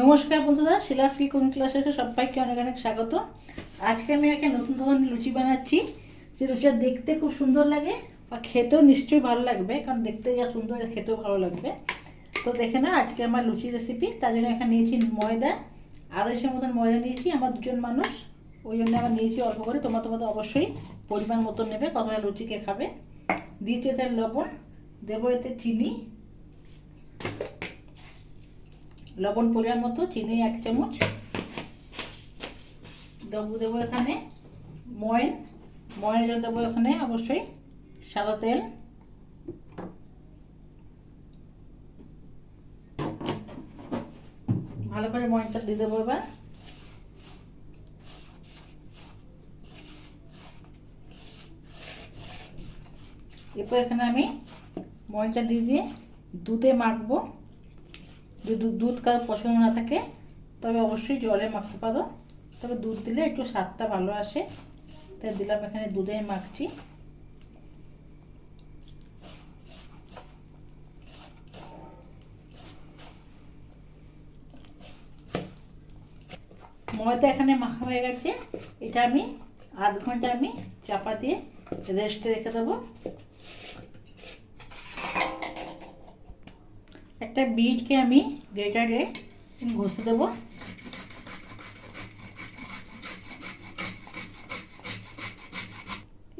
নমস্কার বন্ধুরা, শিলা free cooking ক্লাসে সবাইকে অনেক অনেক স্বাগত। আজকে আমি একটা নতুন ধরনের লুচি বানাচ্ছি, যে লুচিটা দেখতে খুব সুন্দর লাগে আর খেতেও নিশ্চয়ই ভালো লাগবে, কারণ দেখতে যা সুন্দর, খেতেও ভালো লাগবে। তো দেখে না আজকে আমার লুচি রেসিপি তার জন্য এখানে নিয়েছি ময়দা আড়াইশোর মতন ময়দা নিয়েছি, আমার দুজন মানুষ। ওই জন্য আমার নিয়েছি অল্প করে, তোমার তোমাদের অবশ্যই পরিমাণ মতন নেবে, কতটা লুচিকে খাবে। দিয়েছি এতে লবণ, দেবো এতে চিনি। লবণ পরিমাণ মতো, চিনি এক চামচ। দেবো দেবো এখানে ময়ন। ময়নের জন্য দেবো এখানে অবশ্যই সাদা তেল। ভালো করে ময়নটা দিয়ে দেবো এবার। এরপর এখানে আমি ময়নটা দিয়ে দিয়ে দুধে মাখবো। যদি দুধ কারও পছন্দ না থাকে, তবে অবশ্যই জলে মাখতে পারো। তবে দুধ দিলে একটু স্বাদটা ভালো আসে। তাই দিলাম এখানে দুধে মাখছি। ময়দা এখানে মাখা হয়ে গেছে। এটা আমি আধ ঘণ্টা আমি চাপা দিয়ে রেস্টে রেখে দেবো। একটা বিটকে আমি গ্রেটারে ঘষে দেবো।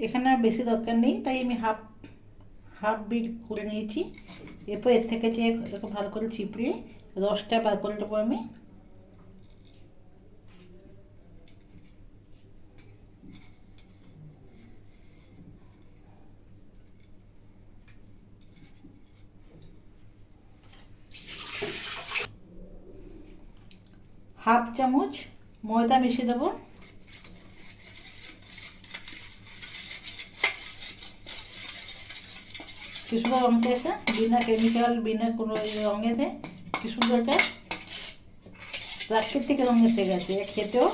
এখানে আর বেশি দরকার নেই, তাই আমি হাফ হাফ বিট করে নিয়েছি। এরপর এর থেকে যে ভালো করে চিপড়ে রসটা বার করে দেবো আমি। হাফ চামচ ময়দা মিশিয়ে দেবো। কি সুন্দর রঙটা এসে বিনা কেমিক্যাল বিনা কোনো রঙেতে কি সুন্দরটা প্রাকৃতিক রঙ এসে গেছে খেতেও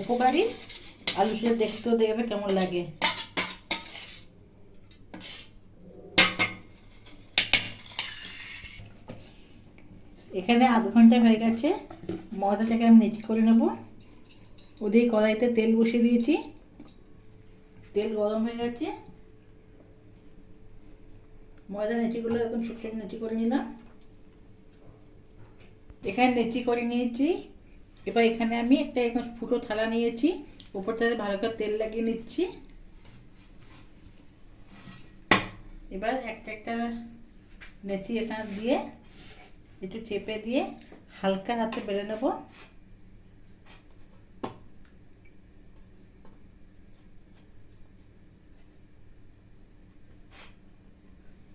উপকারী। আলু সেটা দেখতেও দেখবে কেমন লাগে। এখানে আধ ঘণ্টা হয়ে গেছে। ময়দাটাকে আমি নেচি করে নেব। ওদিকে কড়াইতে তেল বসিয়ে দিয়েছি। তেল গরম হয়ে গেছে। ময়দা নেচিগুলো এখন ছোট নেচি করে নিলাম। এখানে নেচি করে নিয়েছি। এবার এখানে আমি একটা এখন ফুটো থালা নিয়েছি। উপরটাতে ভালো করে তেল লাগিয়ে নিচ্ছি। এবার একটা একটা নেচি এখানে দিয়ে একটু চেপে দিয়ে হালকা হাতে বেলে নেব।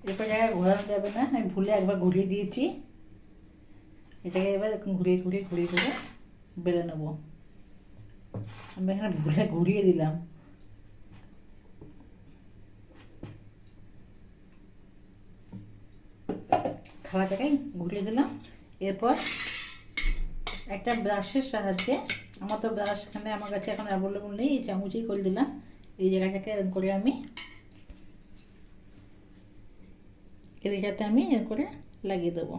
এরপর জায়গায় ঘোরানো যাবে না, আমি ভুলে একবার ঘুরিয়ে দিয়েছি। এটাকে এবার ঘুরিয়ে ঘুরিয়ে ঘুরিয়ে ঘুরিয়ে বেলে নেব। আমি এখানে ভুলে ঘুরিয়ে দিলাম। থালাটাকে ঘুরিয়ে দিলাম। এরপর একটা ব্রাশের সাহায্যে, আমার তো ব্রাশ এখানে আমার কাছে এখন অ্যাভেলেবল নেই, এই চামচেই করে দিলাম। এই জায়গাটাকে করে আমি এদিকটাতে আমি এর করে লাগিয়ে দেবো।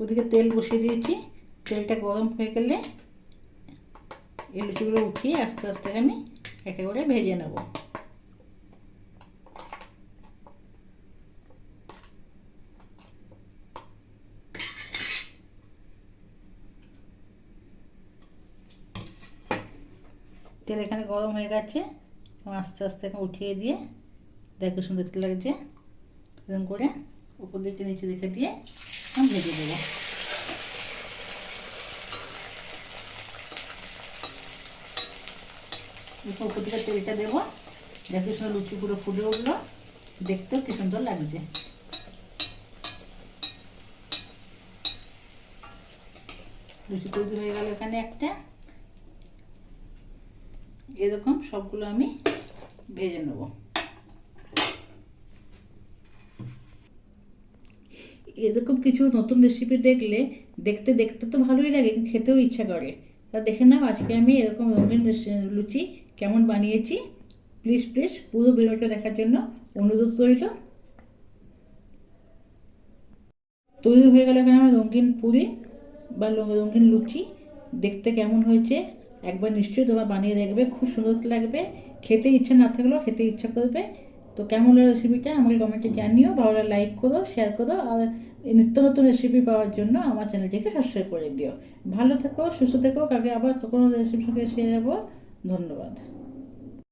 ওদিকে তেল বসিয়ে দিয়েছি। তেলটা গরম হয়ে গেলে, এই লুচিগুলো উঠিয়ে আস্তে আস্তে আমি একে করে ভেজে নেব। তেল এখানে গরম হয়ে গেছে আস্তে আস্তে এখন উঠিয়ে দিয়ে দেখো সুন্দর লাগছে। এরকম করে উপর দিকটা নিচে রেখে দিয়ে ভেজে দেবো। উপর দিকে তেলটা দেবো। দেখো সময় লুচি পুরো ফুলে উঠল। দেখতেও কি সুন্দর লাগছে। লুচি তৈরি হয়ে গেল এখানে একটা। এরকম সবগুলো আমি ভেজে নেব। এরকম কিছু নতুন রেসিপি দেখলে দেখতে দেখতে তো ভালোই লাগে খেতেও ইচ্ছা করে। তা দেখে নাও, আজকে আমি এরকম রঙিন লুচি কেমন বানিয়েছি। প্লিজ প্লিজ পুরো ভিডিওটা দেখার জন্য অনুরোধ রইল। তৈরি হয়ে গেল এখানে আমার রঙিন পুরি বা রঙিন লুচি। দেখতে কেমন হয়েছে? একবার নিশ্চয়ই তোমরা বানিয়ে দেখবে, খুব সুন্দর লাগবে। খেতে ইচ্ছা না থাকলেও খেতে ইচ্ছা করবে। তো কেমন হলো রেসিপিটা আমাকে কমেন্টে জানিও। ভালো লাইক করো শেয়ার করো আর নিত্য নতুন রেসিপি পাওয়ার জন্য আমার চ্যানেলটিকে সাবস্ক্রাইব করে দিও। ভালো থেকো সুস্থ থেকো কালকে আবার তো কোনো রেসিপির সঙ্গে এসে যাব। ধন্যবাদ।